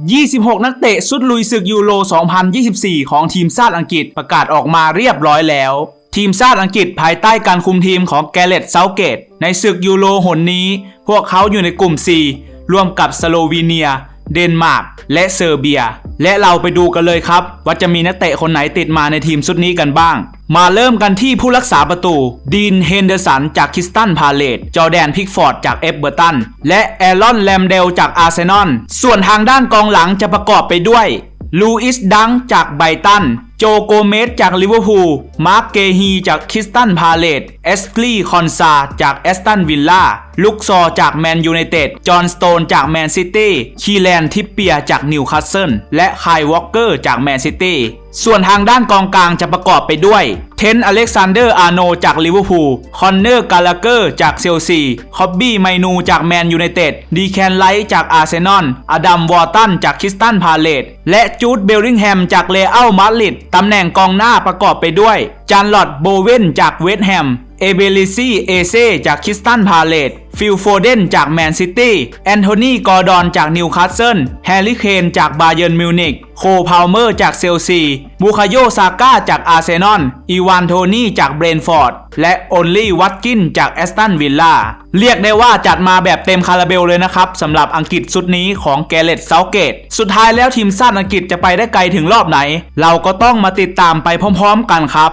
26 นักเตะสุดลุยศึกยูโร 2024 ของทีมชาติอังกฤษประกาศออกมาเรียบร้อยแล้ว ทีมชาติอังกฤษภายใต้การคุมทีมของแกเรตเซาเกต ในศึกยูโรหนนี้ พวกเขาอยู่ในกลุ่ม C ร่วมกับสโลวีเนีย เดนมาร์ก และเซอร์เบีย และเราไปดูกันเลยครับ ว่าจะมีนักเตะคนไหนติดมาในทีมชุดนี้กันบ้าง มาเริ่มกันที่ผู้รักษาประตู ดีนเฮนเดอร์สันจากคิสตันพาเลตจอแดนพิกฟอร์ดจากเอฟเบอร์ตัน และแอรอนแลมเดลจากอาร์เซนอลส่วนทางด้านกองหลังจะประกอบไปด้วยลูอิสดังจากไบตัน โจโกเมสจากลิเวอร์พูล มาร์กเกฮีจากคริสตันพาเลตเอสกลีคอนซาจากแอสตันวิลล่า ลุกซอร์จากแมนยูไนเต็ด จอห์นสโตนจากแมนซิตี้ คีแลนทิปเปียจากนิวคาสเซิล และไคยวอลเกอร์จากแมนซิตี้ ส่วนทางด้านกองกลางจะประกอบไปด้วยเทนอเล็กซานเดอร์อาร์โนจากลิเวอร์พูลคอนเนอร์กาลาเกอร์จากเชลซีคอบบี้ไมนูจากแมนยูไนเต็ดดีแคนไลท์จากอาร์เซนอลอดัมวอร์ตันจากคิสตันพาเลตและจูดเบลลิงแฮมจากเลอัลมาดริดตำแหน่งกองหน้าประกอบไปด้วยจานลอดโบเวนจากเวสต์แฮมเอเบลิซีเอเซจากคิสตันพาเลต ฟิลโฟเดนจากแมนซิตี้แอนโทนีกอร์ดอนจากนิวคาสเซิลแฮร์รี่เคนจากบาเยิร์นมิวนิกโคพาวเมอร์จากเซลซีบูคาโยซาก้าจากอาร์เซนอลอีวานโทนี่จากเบรนฟอร์ด และโอลลี่วัตกินจากแอสตันวิลล่า เรียกได้ว่าจัดมาแบบเต็มคาราเบลเลยนะครับสำหรับอังกฤษชุดนี้ของแกเรตเซาเกต สุดท้ายแล้วทีมชาติอังกฤษจะไปได้ไกลถึงรอบไหน เราก็ต้องมาติดตามไปพร้อมๆกันครับ